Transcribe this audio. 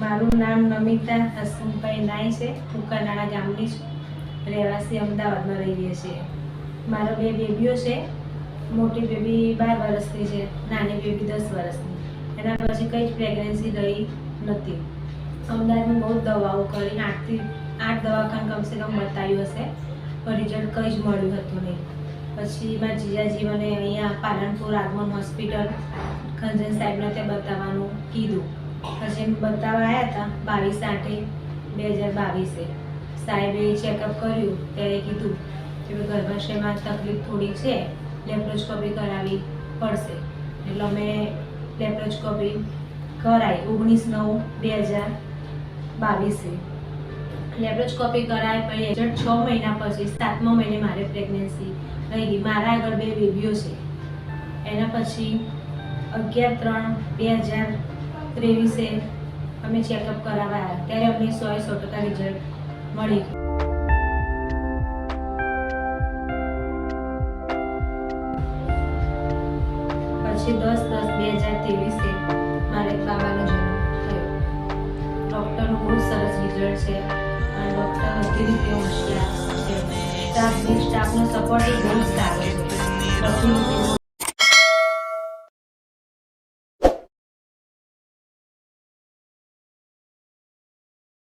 મારું નામ નમિતા હસમુખભાઈ નાય છે. હું કરનાળા ગામની છું. રહેવાસી અમદાવાદમાં રહીએ છીએ મારા બે બેબીઓ છે. મોટી બેબી બાર વર્ષની છે. નાની બેબી દસ વર્ષની. એના પછી કંઈ જ પ્રેગ્નન્સી રહી નથી. અમદાવાદમાં બહુ દવાઓ કરી, આઠથી આઠ દવાખાન કમસે કમ બતાવ્યું હશે. પણ રિઝલ્ટ કંઈ જ મળ્યું હતું નહીં. પછી મારા જીજાજી મને અહીંયા પાલનપુર આગમન હોસ્પિટલ ખંજન સાહેબને ત્યાં બતાવવાનું કીધું. પછી બતાવવા આવ્યા હતા બાવીસ આઠે બે હજાર બાવીસે. સાહેબે ચેકઅપ કર્યું, ત્યારે કીધું કે ગર્ભાશયમાં તકલીફ થોડી છે લેપ્રોસ્કોપી કરાવવી પડશે. એટલે અમે લેપ્રોસ્કોપી કરાવી ઓગણીસ નવ બે હજાર બાવીસે. લેપ્રોસ્કોપી કરાય પછી એજન્ટ છ મહિના પછી, સાતમા મહિને મારે પ્રેગ્નન્સી રહી ગઈ. મારા આગળ બે બેબીઓ છે. એના પછી અગિયાર ત્રણ બે હજાર ત્રેવીસે અમે ચેકઅપ કરાવવા ત્યારે અમને સો સો ટકા રિઝલ્ટ મળી. પછી દસ દસ બે હજાર ત્રેવીસે મારે બાબાનો જન્મ થયો. ડૉક્ટરનું બહુ સરસ રિઝલ્ટ છે. અને ડૉક્ટર બધી રીતે હોશિયાર છે. સ્ટાફ સ્ટાફનો સપોર્ટ બહુ સારો છે. બધી